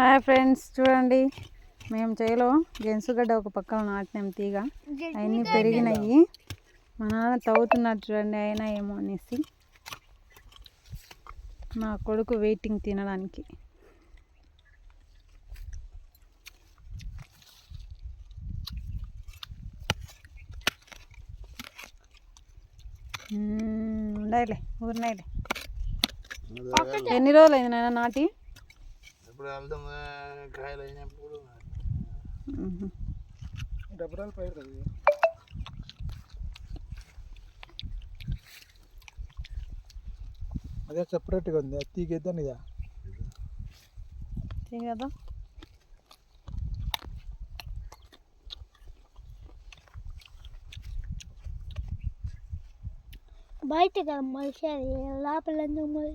Hi friends చూడండి. మేము చేలో గెన్సుగడ్డ ఒక పక్కన నాటినాం తీగ. అవన్నీ పెరిగినాయి. మా నాన్న తవ్వుతున్నాడు చూడండి అయినా ఏమో అనేసి. మా కొడుకు వెయిటింగ్ తినడానికి. మ్మ్, ఉండాయిలే ఊరినాయిలే ఎన్ని రోజులు అయింది నాయన నాటి? ఇప్పుడు వెళ్తాం కాయలు అయినప్పుడు. డబ్బరాలు పైరుతుంది అదే సపరేట్గా ఉంది అది తీగేద్దాం ఇదా తీగేద్దాం. బయట కదా మలిసేది లోపల ఎందుకు మలి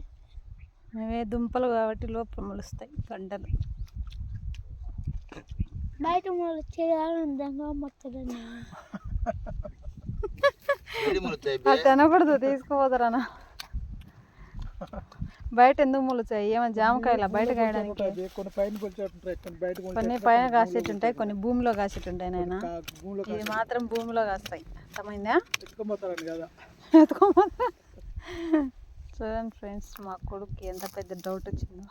అవే దుంపలు కాబట్టి లోపల మొలుస్తాయి గంటలు బయట మొలి చేయాలని దంగా మొత్తదని అది తినకూడదు తీసుకుపోతారనా బయట ఎందుకు మొలుస్తాయి ఏమో జామకాయలా బయట కాయడానికి? కొన్ని పైన కొన్ని బయట కొన్ని పైన కాసేటుంటాయి కొన్ని భూమిలో కాసేటుంటాయి నాయన. కొలిచి భూమిలో ఇది మాత్రం భూమిలో కాస్తాయి. అర్థమైందా? కదా. ఎత్తుకోమన్నా చూడండి ఫ్రెండ్స్ మా కొడుకు ఎంత పెద్ద డౌట్ వచ్చిందో.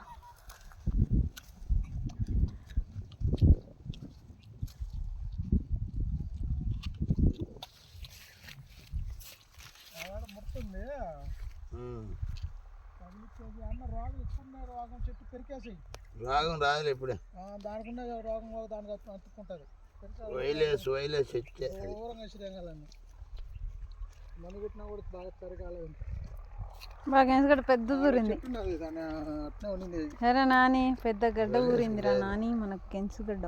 రోగం రాదులే ఇప్పుడే. దానికి ఉన్న రోగం దానికి అంటుకుంటారు వైలేస్ వైలేస్ వచ్చే దూరంగా శ్రీరంగాలని మందు కొట్టినా కూడా బాగా పెరగాలి బాగా ఎందుకంటే పెద్ద ఊరింది సరే నాని పెద్ద గడ్డ ఊరిందిరా నాని మనకు గెంసు గడ్డ.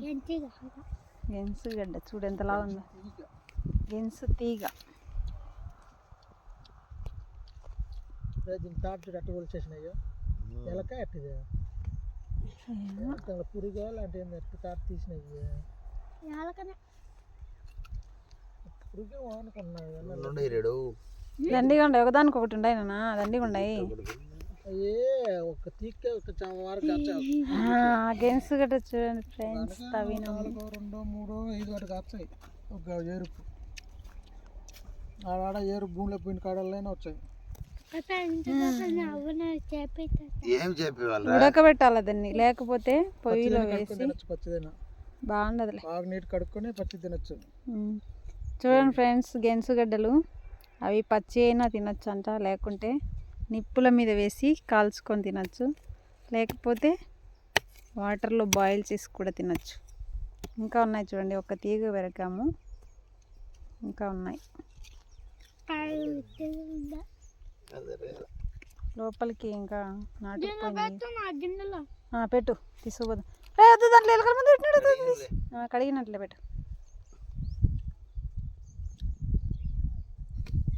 గంటిగా గెంసు గడ్డ చూడు ఎంతలా ఉందో. గెంసు తీగ. ఎలక అట్టిది పురుగు లాంటి అట్టు తాట తీసినాయి ఎలాకనే పురుగే అనుకున్నాయి నుండి రేడు దండిగా ఉండే ఒకదానికి ఒకటి ఉండాయి నాన్న దండిగా ఉండాయి అయ్యే ఒక తీక్కే ఒక వారం గెంసు గడ్డ చూడండి ఫ్రెండ్స్ నాలుగు రెండు మూడు ఐదు వాటికి వచ్చాయి ఒక ఏరుపు. ఆడ ఏరు భూమిలో పోయిన కాడలైనా వచ్చాయి. ఏం చెప్పేవాళ్ళు ఉడకబెట్టాలి దాన్ని లేకపోతే పొయ్యిలో వేసి బాగుండదులే. బాగా నీట్ కడుక్కొని పచ్చి తినొచ్చు. చూడండి ఫ్రెండ్స్ గెన్సుగడ్డలు అవి పచ్చి అయినా తినొచ్చు అంట లేకుంటే నిప్పుల మీద వేసి కాల్చుకొని తినొచ్చు. లేకపోతే వాటర్లో బాయిల్ చేసి కూడా తినొచ్చు. ఇంకా ఉన్నాయి చూడండి ఒక తీగ పెరగాము. ఇంకా ఉన్నాయి. లోపలికి ఇంకా నాటు పెట్టు తీసుకుపోదాం. దాంట్లో ఎలకల కడిగినట్లే పెట్టు.